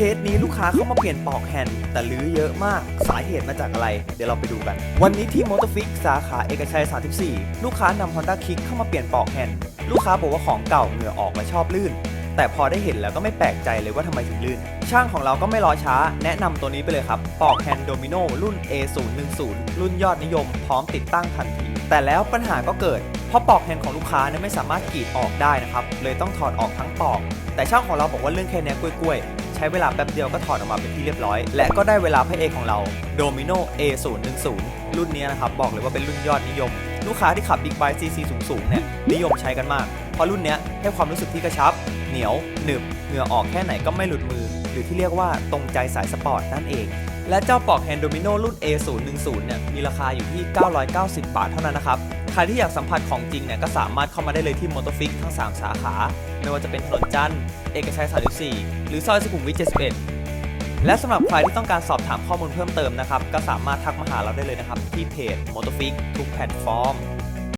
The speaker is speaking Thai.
เคสนี้ลูกค้าเข้ามาเปลี่ยนปลอกแฮนด์แต่ลื้อเยอะมาก สาเหตุมาจากอะไร เดี๋ยวเราไปดูกัน วันนี้ที่มอเตอร์ฟิกสาขาเอกชัย 34 ลูกค้านำ Honda Kick เข้ามาเปลี่ยนปลอกแฮนด์ลูกค้าบอกว่าของเก่าเหงื่อออกและชอบลื่น แต่พอได้เห็นแล้วก็ไม่แปลกใจเลยว่าทำไมถึงลื่น ช่างของเราก็ไม่รอช้า แนะนำตัวนี้ไปเลยครับปลอกแฮนด์โดมิโนรุ่น A010 รุ่นยอดนิยม พร้อมติดตั้งทันที แต่แล้วปัญหาก็เกิดเพราะปลอกแฮนด์ของลูกค้านี่ยไม่สามารถกรีดออกได้นะครับเลยต้องถอดออกทั้งปลอก แต่ช่างของเราบอกว่าเรื่องแค่นี้กล้วยๆ ใช้เวลาแป๊บเดียวก็ถอดออกมาเป็นที่เรียบร้อย และก็ได้เวลาพระเอกของเรา Domino A010 รุ่นนี้นะครับบอกเลยว่าเป็นรุ่นยอดนิยม ลูกค้าที่ขับบิ๊กไบค์ CC สูงๆเนี่ยนิยมใช้กันมาก เพราะรุ่นนี้ให้ความรู้สึกที่กระชับ เหนียวหนึบเหงื่อออกแค่ไหนก็ไม่หลุดมือ รือที่เรียกว่าตรงใจสายสปอร์ตนั่นเอง และเจ้าปลอกแฮนด์โดมิโนรุ่น A010 เนี่ยมีราคาอยู่ที่ 990 บาทเท่านั้นนะครับ ใครที่อยากสัมผัสของจริงเนี่ยก็สามารถเข้ามาได้เลยที่มอเตอร์ฟิกทั้ง 3 สาขา ไม่ว่าจะเป็นถนนจันทร์เอกชัย 34 หรือซอยสุขุมวิท 71และสำหรับใครที่ต้องการสอบถามข้อมูลเพิ่มเติมนะครับ ก็สามารถทักมาหาเราได้เลยนะครับ ที่เพจ m o t o f i x ทุกแพลตฟอร์ม